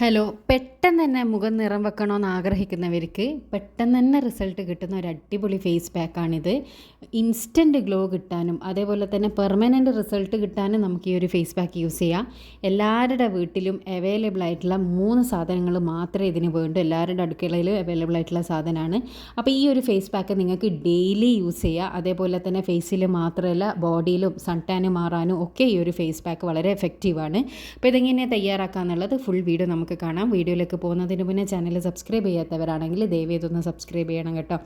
Hello പെട്ടെന്ന് തന്നെ മുഖം നിറം വെക്കണമെന്ന് ആഗ്രഹിക്കുന്നവർക്ക് പെട്ടെന്ന് തന്നെ റിസൾട്ട് കിട്ടുന്ന ഒരു അടിപൊളി ഫേസ് പാക്കാണിത്. ഇൻസ്റ്റന്റ് ഗ്ലോ കിട്ടാനും അതേപോലെ തന്നെ പെർമനന്റ് റിസൾട്ട് കിട്ടാനും നമുക്ക് ഈ ഒരു ഫേസ് പാക്ക് യൂസ് ചെയ്യാം. എല്ലാവരുടെ വീട്ടിലും അവൈലബിൾ ആയിട്ടുള്ള മൂന്ന് സാധനങ്ങൾ മാത്രമേ ഇതിന് വേണ്ടൂ. എല്ലാവരുടെ അടുക്കളയിലും അവൈലബിൾ ആയിട്ടുള്ള സാധനമാണ്. അപ്പോൾ ഈ ഒരു ഫേസ് പാക്ക് നിങ്ങൾക്ക് ഡെയിലി യൂസ് ചെയ്യാം. അതേപോലെ തന്നെ ഫേസിൽ മാത്രമല്ല ബോഡിയിലും സൺ ടാന് മാറാനും ഒക്കെ ഈ ഒരു ഫേസ് പാക്ക് വളരെ എഫക്റ്റീവാണ് അപ്പോൾ ഇതെങ്ങനെയാണ് തയ്യാറാക്കാന്നുള്ളത് ഫുൾ വീഡിയോ നമുക്ക് കാണാം. വീഡിയോയിലേക്ക് പോകുന്നതിന് മുന്നേ ചാനൽ സബ്സ്ക്രൈബ് ചെയ്യാത്തവരാണെങ്കിൽ ദയവ് ഇതൊന്ന് സബ്സ്ക്രൈബ് ചെയ്യണം കേട്ടോ.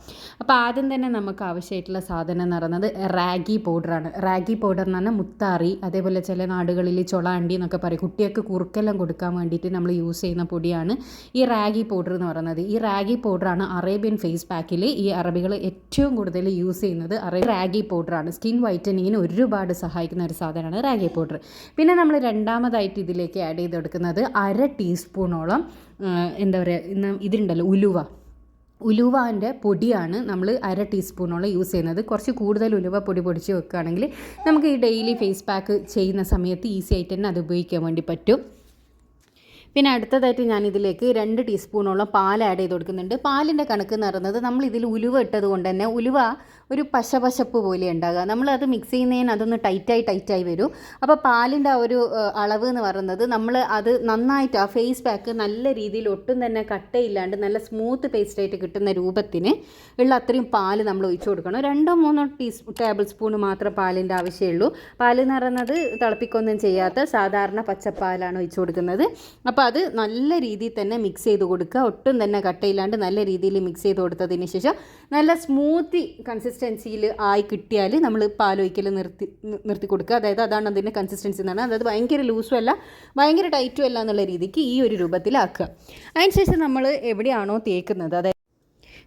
അപ്പോൾ ആദ്യം തന്നെ നമുക്ക് ആവശ്യമായിട്ടുള്ള സാധനം എന്ന് പറയുന്നത് റാഗി പൗഡറാണ് റാഗി പൗഡർ എന്ന് പറഞ്ഞാൽ മുത്താറി അതേപോലെ ചില നാടുകളിൽ ചൊളാണ്ടി എന്നൊക്കെ പറയും. കുട്ടികൾക്ക് കുറുക്കെല്ലാം കൊടുക്കാൻ വേണ്ടിയിട്ട് നമ്മൾ യൂസ് ചെയ്യുന്ന പൊടിയാണ് ഈ റാഗി പൗഡർ എന്ന് പറയുന്നത്. ഈ റാഗി പൗഡറാണ് അറേബ്യൻ ഫേസ് പാക്കിൽ ഈ അറബികൾ ഏറ്റവും കൂടുതൽ യൂസ് ചെയ്യുന്നത്. അറേ റാഗി പൗഡറാണ് സ്കിൻ വൈറ്റനിങ്ങിന് ഒരുപാട് സഹായിക്കുന്ന ഒരു സാധനമാണ് റാഗി പൗഡർ പിന്നെ നമ്മൾ രണ്ടാമതായിട്ട് ഇതിലേക്ക് ആഡ് ചെയ്തെടുക്കുന്നത് അര ടീസ്പൂണോളം എന്താ പറയുക ഇന്ന് ഇതിലുണ്ടല്ലോ ഉലുവ. ഉലുവാന്റെ പൊടിയാണ് നമ്മൾ അര ടീസ്പൂണോളം യൂസ് ചെയ്യുന്നത്. കുറച്ച് കൂടുതൽ ഉലുവ പൊടി പൊടിച്ച് വെക്കുകയാണെങ്കിൽ നമുക്ക് ഈ ഡെയിലി ഫേസ് പാക്ക് ചെയ്യുന്ന സമയത്ത് ഈസി ആയിട്ട് തന്നെ അത് ഉപയോഗിക്കാൻ വേണ്ടി പറ്റും. പിന്നെ അടുത്തതായിട്ട് ഞാൻ ഇതിലേക്ക് രണ്ട് ടീസ്പൂണോളം പാൽ ആഡ് ചെയ്ത് കൊടുക്കുന്നുണ്ട്. പാലിന്റെ കണക്ക് എന്ന് പറയുന്നത് നമ്മൾ ഇതിൽ ഉലുവ ഇട്ടത് കൊണ്ട് തന്നെ ഉലുവ ഒരു പശപശപ്പ് പോലെ ഉണ്ടാകുക നമ്മളത് മിക്സ് ചെയ്യുന്നതിന് അതൊന്ന് ടൈറ്റായി ടൈറ്റായി വരും. അപ്പോൾ പാലിന്റെ ആ ഒരു അളവ് എന്ന് പറയുന്നത് നമ്മൾ അത് നന്നായിട്ട് ആ ഫേസ് പാക്ക് നല്ല രീതിയിൽ ഒട്ടും തന്നെ കട്ടയില്ലാണ്ട് നല്ല സ്മൂത്ത് പേസ്റ്റായിട്ട് കിട്ടുന്ന രൂപത്തിന് ഉള്ള അത്രയും പാൽ നമ്മൾ ഒഴിച്ചു കൊടുക്കണം. രണ്ടോ മൂന്നോ ടീസ് ടേബിൾ സ്പൂൺ മാത്രം പാലിന്റെ ആവശ്യമുള്ളൂ. പാൽ എന്ന് പറയുന്നത് തിളപ്പിക്കൊന്നും ചെയ്യാത്ത സാധാരണ പച്ചപ്പാലാണ് ഒഴിച്ചു കൊടുക്കുന്നത്. അപ്പോൾ അത് നല്ല രീതിയിൽ തന്നെ മിക്സ് ചെയ്ത് കൊടുക്കുക. ഒട്ടും തന്നെ കട്ടയില്ലാണ്ട് നല്ല രീതിയിൽ മിക്സ് ചെയ്ത് കൊടുത്തതിന് ശേഷം നല്ല സ്മൂത്തി കൺസിസ്റ്റൻസിയിൽ ആയി കിട്ടിയാൽ നമ്മൾ പാലൊഴിക്കൽ നിർത്തി നിർത്തി കൊടുക്കുക. അതായത് അതാണ് അതിന്റെ കൺസിസ്റ്റൻസി എന്നാണ് അതായത് ഭയങ്കര ലൂസും അല്ല ഭയങ്കര ടൈറ്റും അല്ല എന്നുള്ള രീതിക്ക് ഈ ഒരു രൂപത്തിലാക്കുക. അതിനുശേഷം നമ്മൾ എവിടെയാണോ തേക്കുന്നത്? അതായത്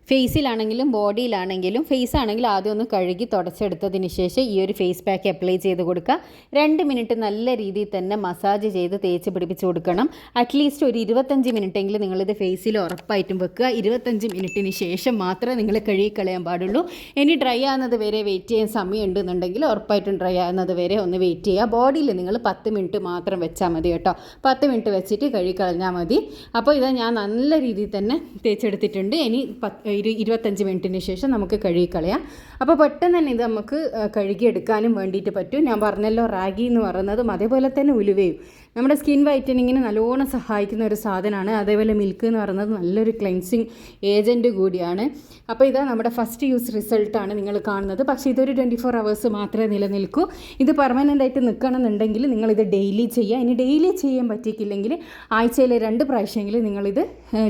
ഫേസിലാണെങ്കിലും ബോഡിയിലാണെങ്കിലും ഫേസ് ആണെങ്കിൽ ആദ്യം ഒന്ന് കഴുകി തുടച്ചെടുത്തതിന് ശേഷം ഈ ഒരു ഫേസ് പാക്ക് അപ്ലൈ ചെയ്ത് കൊടുക്കുക. രണ്ട് മിനിറ്റ് നല്ല രീതിയിൽ തന്നെ മസാജ് ചെയ്ത് തേച്ച് പിടിപ്പിച്ച് കൊടുക്കണം. അറ്റ്ലീസ്റ്റ് ഒരു ഇരുപത്തഞ്ച് മിനിറ്റെങ്കിലും നിങ്ങളിത് ഫേസിൽ ഉറപ്പായിട്ടും വെക്കുക. ഇരുപത്തഞ്ച് മിനിറ്റിന് ശേഷം മാത്രമേ നിങ്ങൾ കഴുകി കളയാൻ പാടുള്ളൂ. ഇനി ഡ്രൈ ആകുന്നത് വരെ വെയിറ്റ് ചെയ്യാൻ സമയം ഉണ്ടെന്നുണ്ടെങ്കിൽ ഉറപ്പായിട്ടും ഡ്രൈ ആകുന്നത് വരെ ഒന്ന് വെയിറ്റ് ചെയ്യുക. ബോഡിയിൽ നിങ്ങൾ പത്ത് മിനിറ്റ് മാത്രം വെച്ചാൽ മതി കേട്ടോ. പത്ത് മിനിറ്റ് വെച്ചിട്ട് കഴുകി കളഞ്ഞാൽ മതി. അപ്പോൾ ഇത് ഞാൻ നല്ല രീതിയിൽ തന്നെ തേച്ചെടുത്തിട്ടുണ്ട്. ഇനി പത്ത് ഒരു ഇരുപത്തഞ്ച് മിനിറ്റിന് ശേഷം നമുക്ക് കഴുകിക്കളയാം. അപ്പോൾ പെട്ടെന്ന് തന്നെ ഇത് നമുക്ക് കഴുകിയെടുക്കാനും വേണ്ടിയിട്ട് പറ്റും. ഞാൻ പറഞ്ഞല്ലോ റാഗി എന്ന് പറയുന്നതും അതേപോലെ തന്നെ ഉലുവയും. നമ്മുടെ സ്കിൻ വൈറ്റനിങ്ങിന് നല്ലോണം സഹായിക്കുന്ന ഒരു സാധനമാണ്. അതേപോലെ മിൽക്ക് എന്ന് പറയുന്നത് നല്ലൊരു ക്ലെൻസിങ് ഏജന്റ് കൂടിയാണ്. അപ്പോൾ ഇതാ നമ്മുടെ ഫസ്റ്റ് യൂസ് റിസൾട്ടാണ് നിങ്ങൾ കാണുന്നത്. പക്ഷേ ഇതൊരു ട്വന്റി ഫോർ അവേഴ്സ് മാത്രമേ നിലനിൽക്കൂ. ഇത് പെർമനന്റ് ആയിട്ട് നിൽക്കണമെന്നുണ്ടെങ്കിൽ നിങ്ങളിത് ഡെയിലി ചെയ്യുക. ഇനി ഡെയിലി ചെയ്യാൻ പറ്റിയിട്ടില്ലെങ്കിൽ ആഴ്ചയിൽ രണ്ട് പ്രാവശ്യമെങ്കിലും നിങ്ങളിത്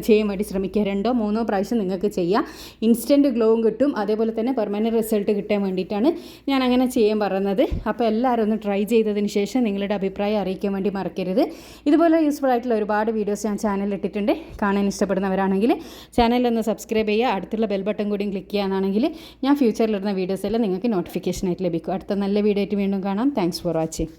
ചെയ്യാൻ വേണ്ടി ശ്രമിക്കുക. രണ്ടോ മൂന്നോ പ്രാവശ്യം നിങ്ങൾക്ക് ചെയ്യാം. ഇൻസ്റ്റന്റ് ഗ്ലോവും കിട്ടും. അതേപോലെ തന്നെ പെർമനന്റ് റിസൾട്ട് കിട്ടാൻ വേണ്ടിയിട്ടാണ് ഞാൻ അങ്ങനെ ചെയ്യാൻ പറയുന്നത് അപ്പോൾ എല്ലാവരും ഒന്ന് ട്രൈ ചെയ്തതിന് ശേഷം നിങ്ങളുടെ അഭിപ്രായം അറിയിക്കാൻ വേണ്ടി മറക്കരുത് ഇതുപോലെ യൂസ്ഫുൾ ആയിട്ടുള്ള ഒരുപാട് വീഡിയോസ് ഞാൻ ചാനലിൽ ഇട്ടിട്ടുണ്ട്. കാണാൻ ഇഷ്ടപ്പെടുന്നവരാണെങ്കിൽ ചാനലൊന്ന് സബ്സ്ക്രൈബ് ചെയ്യുക. അടുത്തുള്ള ബെൽ ബട്ടൺ കൂടിയും ക്ലിക്ക് ചെയ്യാനാണെങ്കിൽ ഞാൻ ഫ്യൂച്ചറിലിടുന്ന വീഡിയോസ് എല്ലാം നിങ്ങൾക്ക് നോട്ടിഫിക്കേഷനായിട്ട് ലഭിക്കും. അടുത്ത നല്ല വീഡിയോ ആയിട്ട് വീണ്ടും കാണാം. Thanks for watching